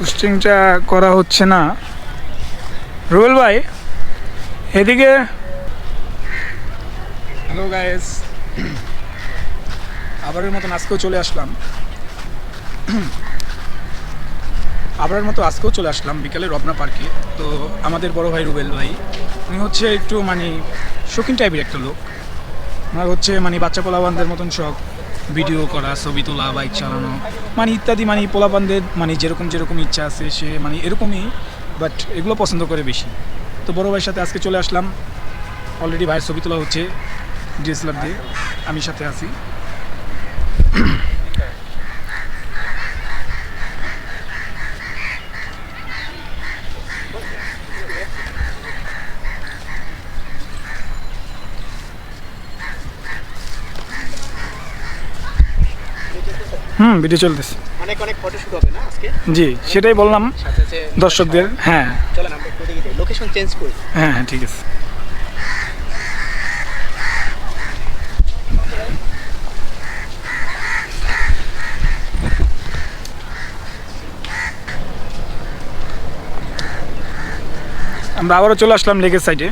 পোস্টিংটা করা হচ্ছে না। রুবেল ভাই, এদিকে হ্যালো গাইস আবারের মতন আজকেও চলে আসলাম। আবারের মতো আজকেও চলে আসলাম বিকালে রবনা পার্কে। তো আমাদের বড় ভাই রুবেল ভাই, উনি হচ্ছে একটু মানে শৌখিন টাইপের একটা লোক। ওনার হচ্ছে মানে বাচ্চা পোলাবানদের মতন শখ। ভিডিও করা, ছবি তোলা, বাইক চালানো মানে ইত্যাদি মানে পোলাবানদের মানে যেরকম যেরকম ইচ্ছা আছে, সে মানে এরকমই বাট এগুলো পছন্দ করে বেশি। তো বড় ভাইয়ের সাথে আজকে চলে আসলাম। অলরেডি ভাইয়ের ছবি তোলা হচ্ছে ডিএসএলআর দিয়ে। আমি সাথে আছি। হুম ভিডিও চলতেছে। অনেক অনেক ফটোশুট হবে না আজকে? জি সেটাই বললাম। দর্শকদের হ্যাঁ। চলেন আমরা একটু যাই। লোকেশন চেঞ্জ করি। হ্যাঁ হ্যাঁ ঠিক আছে। আমরা আবারও চলে আসলাম লেকের সাইডে